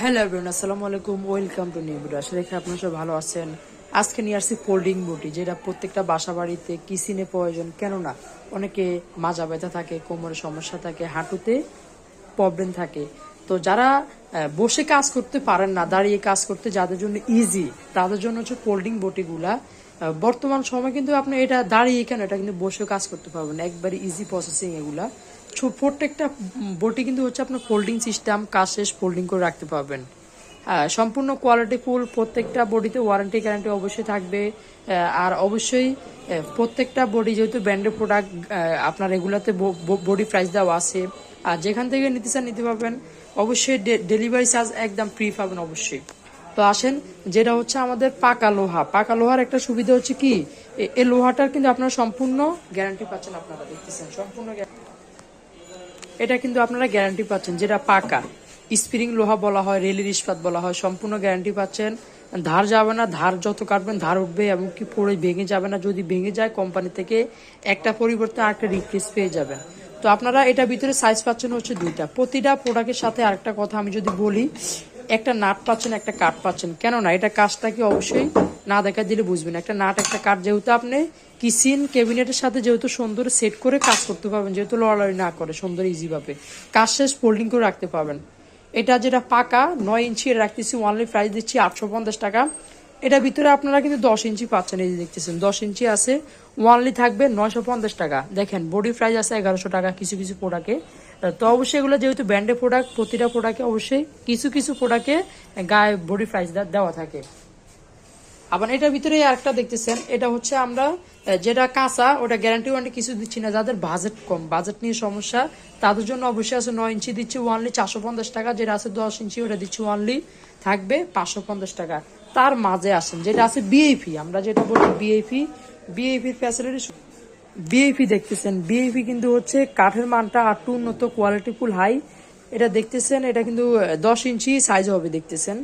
Hello everyone আসসালামু আলাইকুম welcome to new video আশা রেখে আপনারা সব ভালো আছেন। আজকে নিয়ে আসছি ফোল্ডিং বুটি যেটা প্রত্যেকটা বাসা বাড়িতে কিসিনে প্রয়োজন। কেননা অনেকে মাজা ব্যথা থাকে, কোমরে সমস্যা থাকে, হাঁটুতে প্রবলেম থাকে। তো যারা বসে কাজ করতে পারেন না, দাঁড়িয়ে কাজ করতে, যাদের জন্য ইজি তাদের জন্য হচ্ছে ফোল্ডিং বটিগুলা বর্তমান সময় কিন্তু আপনি এটা দাঁড়িয়ে কেন, এটা কিন্তু বসে কাজ করতে পারবেন একবারে ইজি প্রসেসিং এগুলা। প্রত্যেকটা বটি কিন্তু হচ্ছে আপনার ফোল্ডিং সিস্টেম কাজ শেষ ফোল্ডিং করে রাখতে পারবেন। হ্যাঁ সম্পূর্ণ কোয়ালিটি ফুল প্রত্যেকটা বডিতে ওয়ারেন্টি গ্যারান্টি অবশ্যই থাকবে। আর অবশ্যই প্রত্যেকটা বডি যেহেতু ব্র্যান্ডের প্রোডাক্ট আপনার এগুলাতে বডি প্রাইস দেওয়া আছে। আর যেখান থেকে নিতে চান, নিতে পারবেন। অবশ্যই ডেলিভারি চার্জ একদম ফ্রি পাবেন অবশ্যই। তো আসেন, যেটা হচ্ছে আমাদের পাকা লোহা। পাকা লোহার একটা সুবিধা হচ্ছে কি? এই লোহাটার কিন্তু আপনারা সম্পূর্ণ গ্যারান্টি পাচ্ছেন আপনারা দেখতেছেন। সম্পূর্ণ এটা কিন্তু আপনারা গ্যারান্টি পাচ্ছেন, যেটা পাকা। স্প্রিং লোহা বলা হয় রেলের ইস্পাত বলা হয়, সম্পূর্ণ গ্যারান্টি পাচ্ছেন। ধার যাবে না, ধার যত কাটবেন, ধার উঠবে এবং কি পড়ে ভেঙে যাবে না। যদি ভেঙে যায় কোম্পানি থেকে একটা পরিবর্তে আরেকটা রিপ্লেস পেয়ে যাবেন। তো আপনারা এটা ভিতরে সাইজ পাচ্ছেন হচ্ছে দুইটা। প্রতিটা প্রোডাক্টের সাথে আরেকটা কথা আমি যদি বলি একটা নাট পাচ্ছেন, একটা কাঠ পাচ্ছেন। কেন না এটা কাজটা কি অবশ্যই না দেখা দিলে বুঝবেন একটা নাট, একটা কাঠ যেহেতু আপনি কিচেন, ক্যাবিনেটের সাথে যেহেতু সুন্দর সেট করে কাজ করতে পারবেন, যেহেতু লড়ালড়ি না করে, সুন্দর ইজিভাবে কাজ শেষ ফোল্ডিং করে রাখতে পারবেন। এটা যেটা পাকা, নয় ইঞ্চি রাখতেছি ওয়ানলি প্রাইস দিচ্ছি আটশো পঞ্চাশ টাকা। এটা ভিতরে আপনারা কিন্তু দশ ইঞ্চি পাচ্ছেন, এই যে দেখতেছেন। দশ ইঞ্চি আছে ওয়ানলি থাকবে নয়শো পঞ্চাশ টাকা। দেখেন বডি প্রাইস আছে এগারোশো টাকা, কিছু কিছু প্রোডাক্টে তো অবশ্যই এগুলো যেহেতু ব্র্যান্ডের প্রোডাক্ট প্রতিটা প্রোডাক্টে অবশ্যই কিছু কিছু প্রোডাক্টে গায়ে বডি প্রাইস দেওয়া থাকে। আবার এটার ভিতরে আরেকটা দেখতেছেন, এটা হচ্ছে আমরা যেটা কাঁচা, ওটা গ্যারান্টি ওয়ারেন্টি কিছু দিচ্ছি না। যাদের বাজেট কম বাজেট নিয়ে সমস্যা, তাদের জন্য অবশ্যই আছে নয় ইঞ্চি দিচ্ছি ওয়ানলি চারশো পঞ্চাশ টাকা। যেটা আছে দশ ইঞ্চি, ওটা দিচ্ছি ওয়ানলি থাকবে পাঁচশো পঞ্চাশ টাকা। তার মাঝে আসেন, যেটা আছে বিএপি আমরা যেটা বলি বিএপি বিএপির ফ্যাসিলিটি বিএপি দেখতেছেন। বিএপি কিন্তু হচ্ছে কাঠের মানটা আর টু উন্নত কোয়ালিটি ফুল হাই এটা দেখতেছেন, এটা কিন্তু দশ ইঞ্চি সাইজ হবে দেখতেছেন।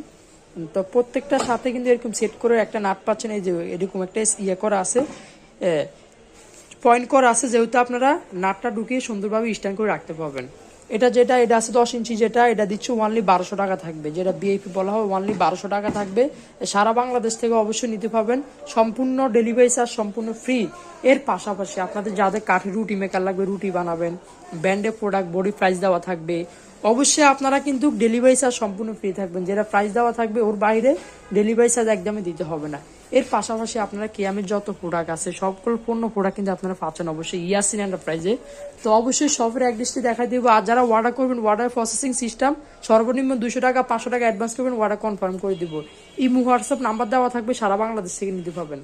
তো প্রত্যেকটার সাথে কিন্তু এরকম সেট করে একটা নাট পাচ্ছেন, এই যে এরকম একটা ইয়ে করা আছে। পয়েন্ট করা আছে, যেহেতু আপনারা নাটটা ঢুকিয়ে সুন্দরভাবে স্ট্যান্ড করে রাখতে পারবেন। এটা যেটা, এটা আছে দশ ইঞ্চি যেটা, এটা দিচ্ছে ওয়ানলি বারোশো টাকা থাকবে। যেটা বিআইপি বলা হয় ওয়ানলি বারোশো টাকা থাকবে। সারা বাংলাদেশ থেকে অবশ্যই নিতে পারবেন। সম্পূর্ণ ডেলিভারি চার্জ সম্পূর্ণ ফ্রি এর পাশাপাশি আপনাদের যাদের কাঠের রুটি মেকার লাগবে, রুটি বানাবেন ব্র্যান্ডের প্রোডাক্ট বডি প্রাইস দেওয়া থাকবে। অবশ্যই আপনারা কিন্তু ডেলিভারি চার্জ সম্পূর্ণ ফ্রি থাকবেন। যেটা প্রাইস দেওয়া থাকবে ওর বাইরে ডেলিভারি চার্জ একদমই দিতে হবে না। এর পাশাপাশি আপনারা কেয়ামের যত প্রোডাক্ট আছে, সবগুলো পণ্য প্রোডাক্ট কিন্তু আপনারা পাচ্ছেন অবশ্যই ইয়াসিন এন্টারপ্রাইজে তো অবশ্যই এক দৃষ্টি দেখা দিব। আর যারা অর্ডার করবেন অর্ডার প্রসেসিং সিস্টেম সর্বনিম্ন দুশো টাকা, পাঁচশো টাকা অ্যাডভান্স করবেন অর্ডার কনফার্ম করে দিব। ইমো, হোয়াটসঅ্যাপ নাম্বার দেওয়া থাকবে, সারা বাংলাদেশ থেকে নিতে পাবেন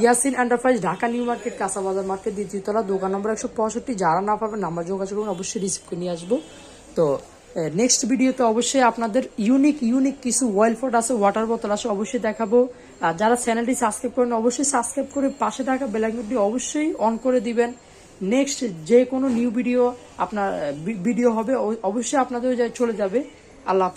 Yasin enterprise Dhaka new market, কাঁচাবাজার market দ্বিতীয়তলা দোকান নম্বর একশো পঁয়ষট্টি। যারা না পাবেন, নাম্বার যোগাযোগ করুন, অবশ্যই রিসিভ করে নিয়ে আসব। তো নেক্সট ভিডিওতে অবশ্যই আপনাদের ইউনিক ইউনিক কিছু ওয়েল ফোর্ড আছে ওয়াটার বোতল আছে, অবশ্যই দেখাবো। আর যারা চ্যানেলটি সাবস্ক্রাইব করেন অবশ্যই সাবস্ক্রাইব করে পাশে থাকা বেলাইকনটি অবশ্যই অন করে দিবেন। নেক্সট যে কোনো নিউ ভিডিও আপনার ভিডিও হবে অবশ্যই আপনাদের চলে যাবে। আল্লাহ